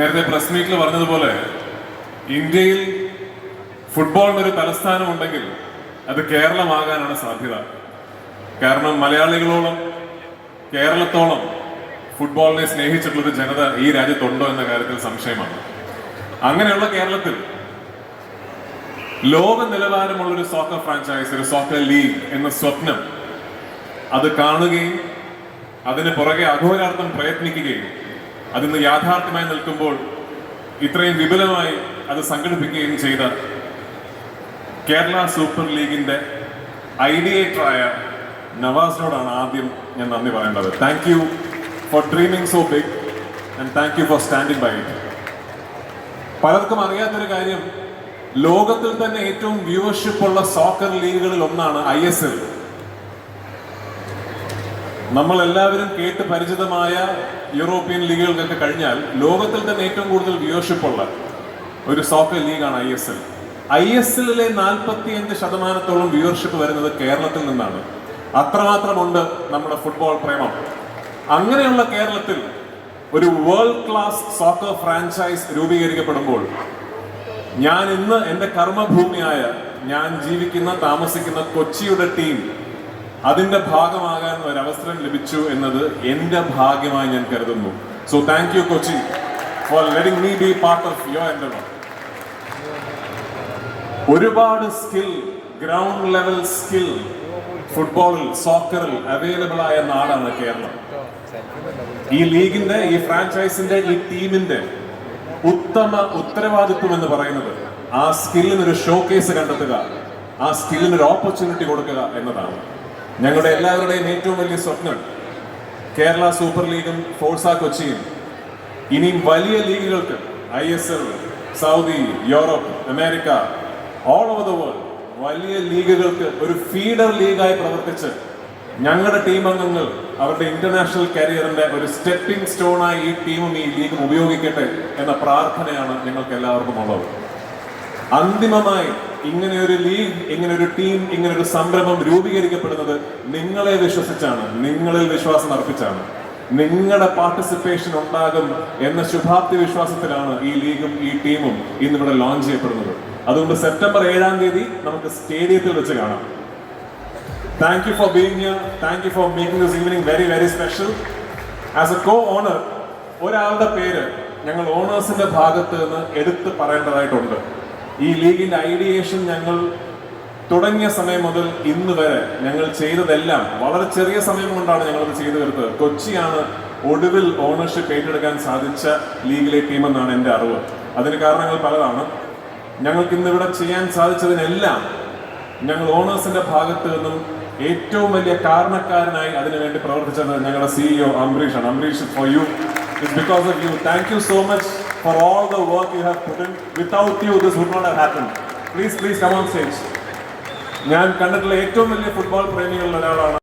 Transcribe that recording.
നേരത്തെ പ്രസ് മീറ്റിൽ പറഞ്ഞതുപോലെ ഇന്ത്യയിൽ ഫുട്ബോളിന് ഒരു തലസ്ഥാനം ഉണ്ടെങ്കിൽ അത് കേരളമാകാനാണ് സാധ്യത. കാരണം മലയാളികളോളം കേരളത്തോളം ഫുട്ബോളിനെ സ്നേഹിച്ചിട്ടുള്ളൊരു ജനത ഈ രാജ്യത്തുണ്ടോ എന്ന കാര്യത്തിൽ സംശയമാണ്. അങ്ങനെയുള്ള കേരളത്തിൽ ലോക നിലവാരമുള്ള ഒരു സോക്കർ ഫ്രാഞ്ചൈസ് ഒരു സോക്കർ ലീഗ് എന്ന സ്വപ്നം അത് കാണുകയും അതിന് പുറകെ അഘോരാർത്ഥം പ്രയത്നിക്കുകയും അതിന്ന് യാഥാർത്ഥ്യമായി നിൽക്കുമ്പോൾ ഇത്രയും വിപുലമായി അത് സംഘടിപ്പിക്കുകയും ചെയ്ത കേരള സൂപ്പർ ലീഗിന്റെ ഐഡിയേറ്ററായ നവാസിനോടാണ് ആദ്യം ഞാൻ നന്ദി പറയേണ്ടത്. Thank you for dreaming so big and thank you for standing by it പലർക്കും അറിയാത്തൊരു കാര്യം ലോകത്തിൽ തന്നെ ഏറ്റവും വ്യൂവർഷിപ്പ് ഉള്ള സോക്കർ ലീഗുകളിൽ ഒന്നാണ് ഐ എസ് എൽ നമ്മൾ എല്ലാവരും കേട്ട് പരിചിതമായ യൂറോപ്യൻ ലീഗുകൾക്കൊക്കെ കഴിഞ്ഞാൽ ലോകത്തിൽ തന്നെ ഏറ്റവും കൂടുതൽ വ്യൂഷിപ്പുള്ള ഒരു soccer ലീഗാണ് I S L. I S എല്ലിലെ നാൽപ്പത്തി അഞ്ച് ശതമാനത്തോളം വ്യൂവർഷിപ്പ് വരുന്നത് കേരളത്തിൽ നിന്നാണ്. അത്രമാത്രമുണ്ട് നമ്മുടെ ഫുട്ബോൾ പ്രേമം. അങ്ങനെയുള്ള കേരളത്തിൽ ഒരു വേൾഡ് ക്ലാസ് സോക്കർ ഫ്രാഞ്ചൈസ് രൂപീകരിക്കപ്പെടുമ്പോൾ ഞാൻ ഇന്ന് എന്റെ കർമ്മഭൂമിയായ ഞാൻ ജീവിക്കുന്ന താമസിക്കുന്ന കൊച്ചിയുടെ ടീം അതിന്റെ ഭാഗമാകാൻ ഒരവസരം ലഭിച്ചു എന്നത് എന്റെ ഭാഗ്യമായി ഞാൻ കരുതുന്നു. So thank you Kochi for letting me be part of your എന്റെ ഒരുപാട് സ്കിൽ ഗ്രൗണ്ട് ലെവൽ സ്കിൽ ഫുട്ബോളിൽ സോക്കറിൽ അവൈലബിൾ ആയ നാടാണ് കേരളം. ഈ ലീഗിന്റെ ഈ ഫ്രാഞ്ചൈസിന്റെ ഈ ടീമിന്റെ ഉത്തമ ഉത്തരവാദിത്വം എന്ന് പറയുന്നത് ആ സ്കില്ലിനൊരു ഷോ കേസ് കണ്ടെത്തുക ആ സ്കില്ലിനൊരു ഓപ്പർച്യൂണിറ്റി കൊടുക്കുക എന്നതാണ്. ഞങ്ങളുടെ എല്ലാവരുടെയും ഏറ്റവും വലിയ സ്വപ്നം കേരള സൂപ്പർ ലീഗും ഫോഴ്സ കൊച്ചിയും. ഇനിയും വലിയ ലീഗുകൾക്ക് I S L Saudi Europe America all over the world വലിയ ലീഗുകൾക്ക് ഒരു ഫീഡർ ലീഗായി പ്രവർത്തിച്ച് ഞങ്ങളുടെ ടീം അംഗങ്ങൾ അവരുടെ ഇന്റർനാഷണൽ കരിയറിന്റെ ഒരു സ്റ്റെപ്പിംഗ് സ്റ്റോൺ ആയി ഈ ടീമും ഈ ലീഗും ഉപയോഗിക്കട്ടെ എന്ന പ്രാർത്ഥനയാണ് നിങ്ങൾക്ക് എല്ലാവർക്കും ഉള്ളത് അന്തിമമായി ഇങ്ങനെ ഒരു ലീഗ് ഇങ്ങനെ ഒരു ടീം ഇങ്ങനെ ഒരു സംരംഭം രൂപീകരിക്കപ്പെടുന്നത് നിങ്ങളെ വിശ്വസിച്ചാണ് നിങ്ങളിൽ വിശ്വാസം അർപ്പിച്ചാണ്. നിങ്ങളുടെ പാർട്ടിസിപ്പേഷൻ ഉണ്ടാകും എന്ന ശുഭാപ്തി വിശ്വാസത്തിലാണ് ഈ ലീഗും ഈ ടീമും ഇന്നിവിടെ ലോഞ്ച് ചെയ്യപ്പെടുന്നത്. അതുകൊണ്ട് സെപ്റ്റംബർ ഏഴാം തീയതി നമുക്ക് സ്റ്റേഡിയത്തിൽ വെച്ച് കാണാം. Thank you for being here thank you for making this evening very very special as a co owner ഒരാളുടെ പേര് ഞങ്ങൾ ഓണേഴ്സിന്റെ ഭാഗത്ത് നിന്ന് എടുത്ത് പറയേണ്ടതായിട്ടുണ്ട്. ഈ ലീഗിന്റെ ഐഡിയേഷൻ ഞങ്ങൾ തുടങ്ങിയ സമയം മുതൽ ഇന്ന് വരെ ഞങ്ങൾ ചെയ്തതെല്ലാം വളരെ ചെറിയ സമയം കൊണ്ടാണ് ഞങ്ങളത് ചെയ്തു തീർത്തത്. കൊച്ചിയാണ് ഒടുവിൽ ഓണർഷിപ്പ് ഏറ്റെടുക്കാൻ സാധിച്ച ലീഗിലെ ടീമെന്നാണ് എന്റെ അറിവ്. അതിന് കാരണങ്ങൾ പലതാണ്. ഞങ്ങൾക്ക് ഇന്ന് ഇവിടെ ചെയ്യാൻ സാധിച്ചതിനെല്ലാം ഞങ്ങൾ ഓണേഴ്സിന്റെ ഭാഗത്ത് നിന്നും ഏറ്റവും വലിയ കാരണക്കാരനായി അതിനുവേണ്ടി പ്രവർത്തിച്ചത് ഞങ്ങളുടെ സിഇഒ അംബരീഷ് ആണ് Ambareesh for you it's because of you thank you so much for all the work you have put in without you this would not have happen please please come on stage ഞാൻ കണ്ടിട്ടുള്ള ഏറ്റവും വലിയ football പ്രേമികളിൽ ഒരാളാണ്